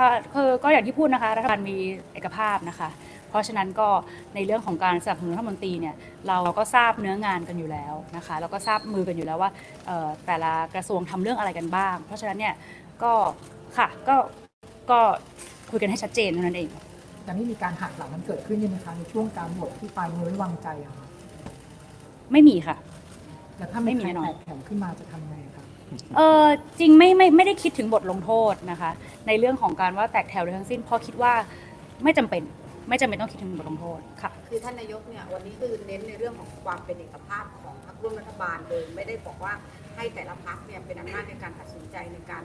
ค่ะคือก็อย่างที่พูดนะคะ รัฐบาลมีเอกภาพนะคะ เพราะฉะนั้นก็ในเรื่องของการสนับสนุนรัฐมนตรีเนี่ยเราก็ทราบเนื้องานกันอยู่แล้วนะคะแล้วก็ทราบมือกันอยู่แล้วว่าเอ่อแต่ละกระทรวงทำเรื่องอะไรกันบ้าง เพราะฉะนั้นเนี่ยก็ค่ะก็ก็คุยกันให้ชัดเจนเท่านั้นเอง จะไม่มีการหักหลังมันเกิดขึ้นใช่ไหมคะในช่วงการโหวตที่ปลายมือไว้วางใจอะค่ะไม่มีค่ะแต่ถ้าไม่ไม่มีมีแน่นอน แตกแถวขึ้นมาจะทำไงคะ เออจริงไม่ไม่ไม่ได้คิดถึงบทลงโทษนะคะ ในเรื่องของการว่าแตกแถวโดยทั้งสิ้นเพราะคิดว่าไม่จำเป็นไม่จำเป็นต้องคิดถึงบทลงโทษค่ะ คือท่านนายกเนี่ยวันนี้คือเน้นในเรื่องของความเป็นเอกภาพของพรรคร่วมรัฐบาลโดยไม่ได้บอกว่าให้แต่ละพรรคเนี่ยเป็นอำนาจในการตัดสินใจในการ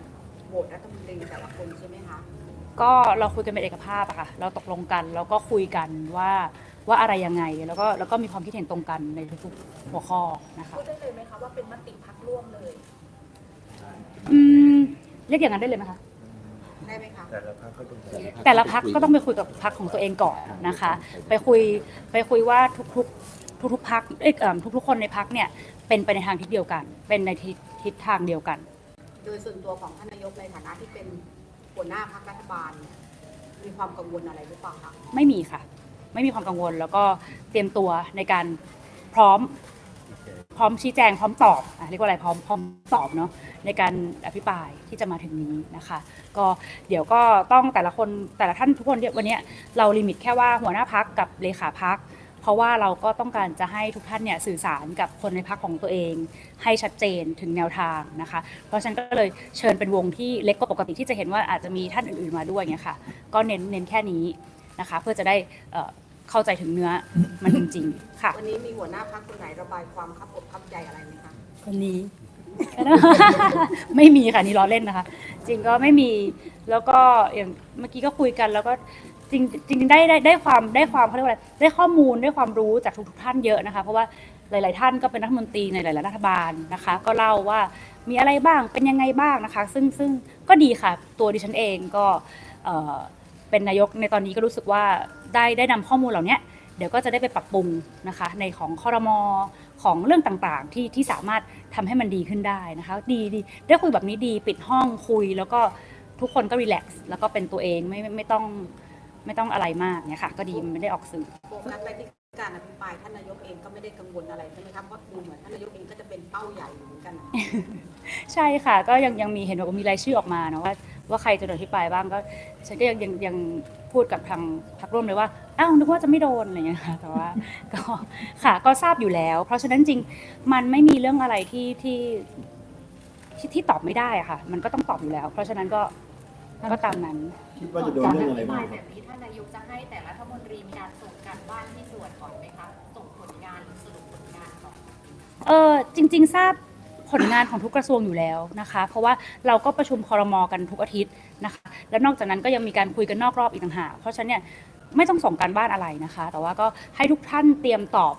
โหวตรัฐมนตรีแต่ละคนใช่ไหมคะก็เราคุยกันเป็นเอกภาพอะค่ะ เราตกลงกันแล้วก็คุยกันว่าว่าอะไรยังไงแล้วก็แล้วก็มีความคิดเห็นตรงกันในทุกๆหัวข้อนะคะ พูดได้เลยไหมคะว่าเป็นมติพักร่วมเลย อืมเรียกอย่างนั้นได้เลยไหมคะ ได้ไหมคะ แต่ละพรรคก็ต้องแต่ละพักก็ต้องไปคุยกับพักของตัวเองก่อนนะคะ ไปคุยไปคุยว่าทุกๆทุกๆพักเอ้ยเอิ่มทุกๆคนในพักเนี่ยเป็นไปในทางทิศเดียวกัน เป็นในทิศทิศทางเดียวกัน โดยส่วนตัวของท่านนายกในฐานะที่เป็นหัวหน้าพรรครัฐบาลเนี่ยมีความกังวลอะไรหรือเปล่าคะ ไม่มีค่ะ ไม่มีความกังวลแล้วก็เตรียมตัวในการพร้อม พร้อมชี้แจงพร้อมตอบอะเรียกว่าอะไรพร้อมพร้อมตอบเนาะในการอภิปรายที่จะมาถึงนี้นะคะ ก็เดี๋ยวก็ต้องแต่ละคนแต่ละท่านทุกคนเนี่ยวันนี้เราลิมิตแค่ว่าหัวหน้าพักกับเลขาพักเพราะว่าเราก็ต้องการจะให้ทุกท่านเนี่ยสื่อสารกับคนในพักของตัวเอง ให้ชัดเจนถึงแนวทางนะคะ เพราะฉะนั้นก็เลยเชิญเป็นวงที่เล็กกว่าปกติที่จะเห็นว่าอาจจะมีท่านอื่นๆมาด้วยเงี้ยค่ะก็เน้นเน้นแค่นี้นะคะ เพื่อจะได้ เอ่อเข้าใจถึงเนื้อมันจริงๆค่ะ วันนี้มีหัวหน้าพรรคคนไหนระบายความคับอกคับใจอะไรไหมคะ คนนี้ ไม่มีค่ะนี่ล้อเล่นนะคะ จริงก็ไม่มีแล้วก็อย่างเมื่อกี้ก็คุยกันแล้วก็จริงจริงๆได้ได้ได้ความได้ความเขาเรียกว่าอะไรได้ข้อมูลได้ความรู้จากทุกๆท่านเยอะนะคะ เพราะว่าหลาย ๆ ท่านก็เป็นรัฐมนตรีในหลายๆรัฐบาลนะคะ ก็เล่าว่ามีอะไรบ้างเป็นยังไงบ้างนะคะ ซึ่งซึ่งก็ดีค่ะ ตัวดิฉันเองก็เอ่อ เป็นนายกในตอนนี้ก็รู้สึกว่าได้ได้นำข้อมูลเหล่านี้เดี๋ยวก็จะได้ไปปรับปรุงนะคะในของคอรมอของเรื่องต่างๆ ที่ที่สามารถทำให้มันดีขึ้นได้นะคะ ดีดีได้คุยแบบนี้ดีปิดห้องคุย แล้วก็ทุกคนก็รีแลกซ์แล้วก็เป็นตัวเองไม่ไม่ไม่ต้องไม่ต้องอะไรมากเนี่ยค่ะ ก็ดีมันไม่ได้ออกสื่อโฟกัสไปที่การอภิปรายท่านนายกเองก็ไม่ได้กังวลอะไรใช่ไหมครับเพราะดูเหมือนท่านนายกเองก็จะเป็นเป้าใหญ่อยู่เหมือนกันนะใช่ค่ะ ก็ยังยังมีเห็นว่ามีรายชื่อออกมาเนาะว่า ว่าใครจะโดนที่ปลายบ้างก็ฉันก็ยังยังยังพูดกับทางพักร่วมเลยว่าอ้าวนึกว่าจะไม่โดนอะไรอย่างเงี้ยค่ะแต่ว่าก็ค่ะก็ทราบอยู่แล้ว เพราะฉะนั้นจริงมันไม่มีเรื่องอะไรที่ที่ที่ที่ตอบไม่ได้อะค่ะ มันก็ต้องตอบอยู่แล้ว เพราะฉะนั้นก็ก็ตามนั้น คิดว่าจะโดนเรื่องอะไรบ้างแบครับบนี้ท่านนายกจะให้แต่ละรัฐมนตรีมีการส่งการบ้านที่ส่วนก่อนไหมคะส่งผลงานหรือสรุปผลงานก่อน เออจริง ๆ ทราบ ผลงานของทุกกระทรวงอยู่แล้วนะคะ เพราะว่าเราก็ประชุมคอรมอกันทุกอาทิตย์นะคะ แล้วนอกจากนั้นก็ยังมีการคุยกันนอกรอบอีกต่างหากเพราะฉะนั้นเนี่ยไม่ต้องส่งการบ้านอะไรนะคะ แต่ว่าก็ให้ทุกท่านเตรียมตอบ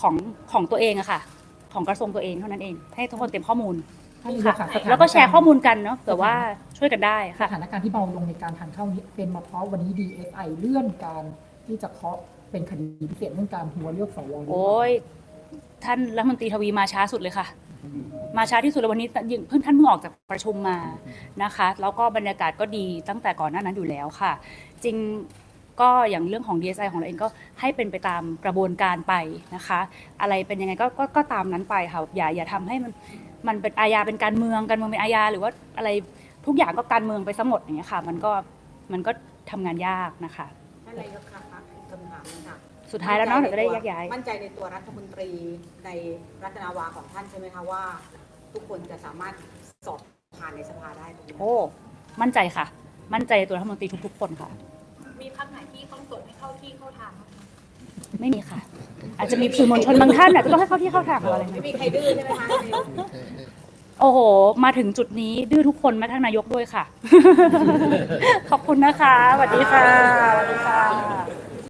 ของของตัวเองอะค่ะ ของกระทรวงตัวเองเท่านั้นเอง ให้ทุกคนเตรียมข้อมูลท่านนายกค่ะค่ะสถานารณ์แล้วก็แชร์ข้อมูลกันเนาะเผื่อว่าช่วยกันได้สค่ะถานการณ์ที่เบาลงในการทานข้าวนี้เป็นมาเพราะวันนี้ DSI เลื่อนการที่จะเคาะเป็นคดีพิเศษเรื่องการหัวเลือกสวหรือเปล่าโอ้ยท่านรัฐมนตรีทวีมาช้าสุดเลยค่ะ มาช้าที่สุดแล้ววันนี้ยังเพิ่งท่านเพิ่งออกจากประชุมมานะคะ แล้วก็บรรยากาศก็ดีตั้งแต่ก่อนหน้านั้นอยู่แล้วค่ะ จริงก็อย่างเรื่องของ DSI ของเราเองก็ให้เป็นไปตามกระบวนการไปนะคะ อะไรเป็นยังไงก็ก็ก็ตามนั้นไปค่ะอย่าอย่าทำให้มันมันเป็นอาญาเป็นการเมืองการเมืองเป็นอาญาหรือว่าอะไรทุกอย่างก็การเมืองไปซะหมดอย่างเงี้ยค่ะ มันก็มันก็ทำงานยากนะคะ ท่านนายกคะ สุดท้ายแล้วเนาะเดี๋ยวจะได้แยกย้าย มั่นใจในตัวรัฐมนตรีในรัตนาวาของท่านใช่ไหมคะว่า ทุกคนจะสามารถสอบผ่านในสภาได้ตรงนี้โอ้ มั่นใจค่ะ มั่นใจในตัวรัฐมนตรีทุกๆคนค่ะ มีพักไหนที่ต้องส่งให้เข้าที่เข้าทางบ้างคะไม่มีค่ะ อาจจะมีสื่อมวลชนบางท่านอาจจะต้องให้เข้าที่เข้าทางอะไรไม่มีใครดื้อใช่ไหมคะท่านนายกโอ้โห มาถึงจุดนี้ดื้อทุกคนแม้ทั้งนายกด้วยค่ะ ขอบคุณนะคะสวัสดีค่ะสวัสดีค่ะ